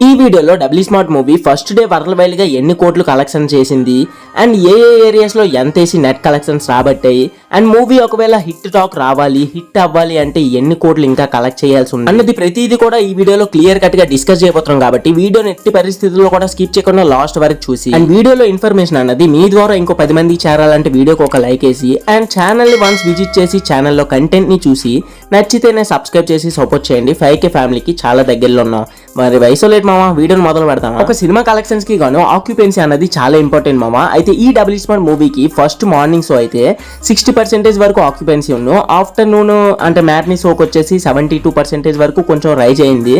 ఈ వీడియోలో double smart movie first day world వైడ్గా ఎన్ని కోట్లు కలెక్షన్ చేసింది అండ్ ఏ ఏ ఏరియాస్లో ఎంత వేసి నెట్ కలెక్షన్స్ రాబట్టాయి అండ్ మూవీ ఒకవేళ హిట్ టాక్ రావాలి హిట్ అవ్వాలి అంటే ఎన్ని కోట్లు ఇంకా కలెక్ట్ చేయాల్సి ఉంది అన్నది ప్రతిదీ కూడా ఈ వీడియోలో క్లియర్ కట్గా డిస్కస్ చేయబోతున్నాం కాబట్టి వీడియోని ఎట్టి పరిస్థితుల్లో కూడా స్కిప్ చేయకుండా లాస్ట్ వరకు చూసి అండ్ వీడియోలో ఇన్ఫర్మేషన్ అన్నది మీ ద్వారా ఇంకో పది మంది చేరాలంటే వీడియోకి ఒక లైక్ వేసి అండ్ ఛానల్ని వన్స్ విజిట్ చేసి ఛానల్లో కంటెంట్ని చూసి నచ్చితేనే సబ్స్క్రైబ్ చేసి సపోర్ట్ చేయండి. ఫైవ్ కే ఫ్యామిలీకి చాలా దగ్గరలో ఉన్నాం. మరి వయసులో మామ వీడియోని మొదలు పెడతాం ఒక సినిమా కలెక్షన్స్కి గాను ఆక్యుపెన్సీ అనేది చాలా ఇంపార్టెంట్ మామ. అయితే ఈ డబుల్ స్మార్ట్ మూవీకి ఫస్ట్ మార్నింగ్ షో అయితే సిక్స్టీ పర్సెంటేజ్ వరకు ఆక్యుపెన్సీ ఉన్న. ఆఫ్టర్నూన్ అంటే మ్యాట్నీ షోకి వచ్చేసి సెవెంటీ టూ పర్సెంటేజ్ వరకు కొంచెం రైజ్ అయింది.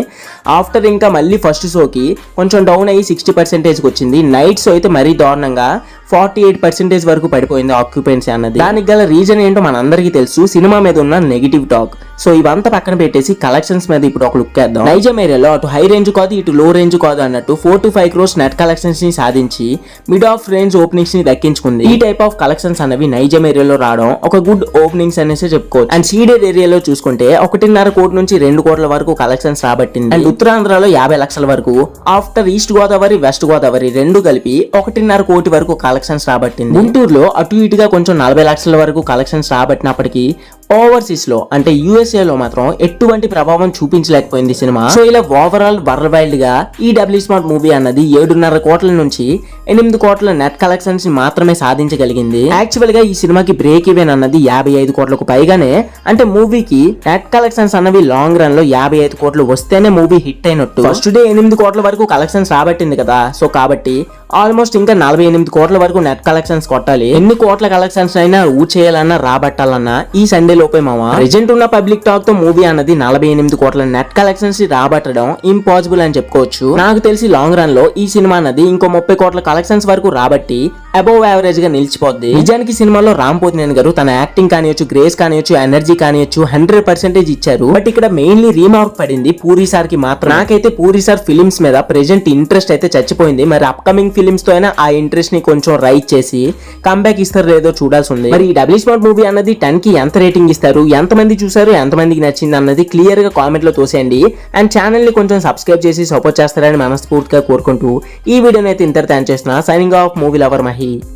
ఆఫ్టర్ ఇంకా మళ్ళీ ఫస్ట్ షోకి కొంచెం డౌన్ అయ్యి సిక్స్టీ పర్సెంటేజ్కి వచ్చింది. నైట్ షో అయితే మరీ దారుణంగా ఫార్టీ ఎయిట్ పర్సెంటేజ్ వరకు పడిపోయింది ఆక్యుపెన్సీ అన్నది. దానికి గల రీజన్ ఏంటో మనందరికీ తెలుసు. సినిమా మీద ఉన్న నెగిటివ్ టాక్ సో ఇవంతా పక్కన పెట్టేసి కలెక్షన్స్ మీద ఇప్పుడు ఒక లుక్ వేద్దాం. నైజం ఏరియాలో అటు హై రేంజ్ కాదు ఇటు లో రేంజ్ కాదు అన్నట్టు four to five crores net కలెక్షన్స్ని సాధించి మిడ్ ఆఫ్ రేంజ్ ఓపెనింగ్స్ని దక్కించుకుంది. ఈ టైప్ ఆఫ్ కలెక్షన్స్ అనేవి నైజం ఏరియాలో రావడం ఒక గుడ్ ఓపెనింగ్స్ అనేసి చెప్పుకోవచ్చు. అండ్ సీడెడ్ ఏరియాలో చూసుకుంటే ఒకటిన్నర కోటి నుంచి రెండు కోట్ల వరకు కలెక్షన్స్ రాబట్టింది. అండ్ ఉత్తరాంధ్రలో యాభై లక్షల వరకు after east Godavari west Godavari రెండు కలిపి ఒకటిన్నర కోటి వరకు కలెక్షన్స్ రాబట్టింది. గుంటూరులో అటు ఇటుగా కొంచెం నలభై లక్షల వరకు కలెక్షన్స్ రాబట్టినప్పటికీ ఓవర్సీస్లో అంటే యూఎస్ఏ లో మాత్రం ఎటువంటి ప్రభావం చూపించలేకపోయింది సినిమా. సో ఇలా ఓవరాల్ వరల్డ్ వైల్డ్గా ఈ డబ్ల్యూ స్మార్ట్ మూవీ అన్నది ఏడున్నర కోట్ల నుంచి ఎనిమిది కోట్ల నెట్ కలెక్షన్స్ని మాత్రమే సాధించగలిగింది. యాక్చువల్గా ఈ సినిమాకి బ్రేక్ ఈవెన్ అన్నది యాభై ఐదు కోట్లకు పైగానే అంటే మూవీకి నెట్ కలెక్షన్స్ అన్నవి లాంగ్ రన్లో యాభై ఐదు కోట్లు వస్తేనే మూవీ హిట్ అయినట్టు. ఫస్ట్ డే ఎనిమిది కోట్ల వరకు కలెక్షన్స్ రాబట్టింది కదా సో కాబట్టి ఆల్మోస్ట్ ఇంకా నలభై ఎనిమిది కోట్ల వరకు నెట్ కలెక్షన్స్ కొట్టాలి. ఎన్ని కోట్ల కలెక్షన్స్ అయినా ఊ చేయాలన్నా రాబట్టాలన్నా ఈ సండే లోపే మామ ప్రెజెంట్ ఉన్న పబ్లిక్ టాక్తో మూవీ అన్నది నలభై ఎనిమిది కోట్ల నెట్ కలెక్షన్స్ రాబట్టడం ఇంపాసిబుల్ అని చెప్పుకోవచ్చు. నాకు తెలిసి లాంగ్ రన్లో ఈ సినిమా అన్నది ఇంకో ముప్పై కోట్ల కలెక్షన్స్ వరకు రాబట్టి అబౌవ్ యావరేజ్గా నిలిచిపోద్ది. నిజానికి సినిమాలో రామ్ పోతినేని గారు తన యాక్టింగ్ కానివచ్చు గ్రేస్ కానివచ్చు ఎనర్జీ కానివచ్చు హండ్రెడ్ పర్సెంటేజ్ ఇచ్చారు. బట్ ఇక్కడ మెయిన్లీ రీమార్క్ పడింది పూరి సార్కి మాత్రం నాకైతే పూరి సార్ ఫిలిమ్స్ మీద ప్రెజెంట్ ఇంట్రెస్ట్ అయితే చచ్చిపోయింది. మరి అప్కమింగ్ ఫిలిమ్స్తో అయినా ఆ ఇంట్రెస్ట్ని కొంచెం రైట్ చేసి కంబ్యాక్ ఇస్తారు లేదో చూడాల్సి ఉంది. మరి ఈ డబ్ల్యూ స్మార్ట్ మూవీ అన్నది టెన్కి ఎంత రేటింగ్ ఇస్తారు? ఎంత మంది చూసారు? ఎంత మందికి నచ్చింది అన్నది క్లియర్గా కామెంట్లో తోసేయండి. అండ్ ఛానల్ని కొంచెం సబ్స్క్రైబ్ చేసి సపోర్ట్ చేస్తారని మనస్ఫూర్తిగా కోరుకుంటూ ఈ వీడియోని అయితే ఇంతటితో చేస్తున్నా. Signing off movie lover Mahi. dari